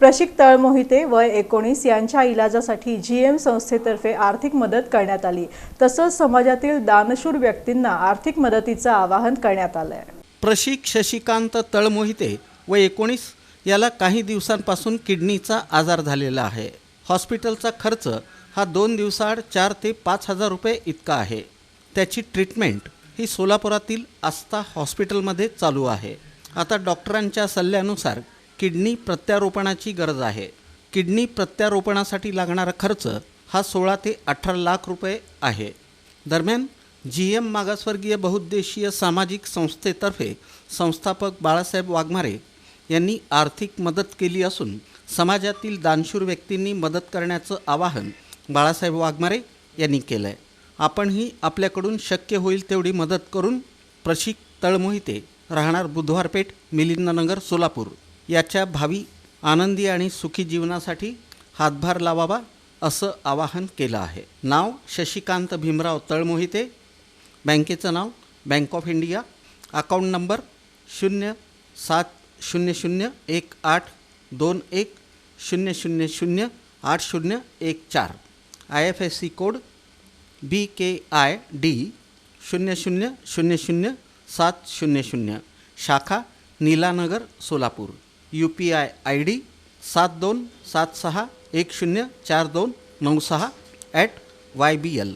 प्रशिक तळमोहिते वय एकोणीस यांच्या इलाजासाठी जी एम संस्थेतर्फे आर्थिक मदत करण्यात आली. तसंच समाजातील दानशूर व्यक्तींना आर्थिक मदतीचं आवाहन करण्यात आलं आहे प्रशिक शशिकांत तळमोहिते व एकोणीस याला काही दिवसांपासून किडनीचा आजार झालेला आहे. हॉस्पिटलचा खर्च हा दोन दिवसाआड चार ते पाच हजार रुपये इतका आहे. त्याची ट्रीटमेंट ही सोलापुरातील आस्था हॉस्पिटलमध्ये चालू आहे. आता डॉक्टरांच्या सल्ल्यानुसार किडनी प्रत्यारोपणाची गरज आहे. किडनी प्रत्यारोपणासाठी लागणारा खर्च हा सोळा ते अठरा लाख रुपये आहे. दरम्यान जी एम मागासवर्गीय बहुउद्देशीय सामाजिक संस्थेतर्फे संस्थापक बाळासाहेब वाघमारे यांनी आर्थिक मदत केली असून समाजातील दानशूर व्यक्तींनी मदत करण्याचं आवाहन बाळासाहेब वाघमारे यांनी केलं आहे आपणही आपल्याकडून शक्य होईल तेवढी मदत करून प्रशिक तळमोहिते राहणार बुधवारपेठ मिलिंदनगर सोलापूर. याच्या भावी आनंदी आणि सुखी जीवनासाठी हातभार लावावा असं आवाहन केलं आहे. नाव शशिकांत भीमराव तळमोहिते. बँकेचं नाव bank of India. Account number शून्य सात शून्य शून्य एक आठ दोन एक शून्य शून्य शून्य आठ शून्य एक चार. I F S C code B K I D शून्य शून्य शून्य शून्य सात शून्य शून्य. शाखा Nilanagar Solapur. U P I I D सात दोन सात सहा एक शून्य चार दोन नऊ सहा ॲट वाय बी एल.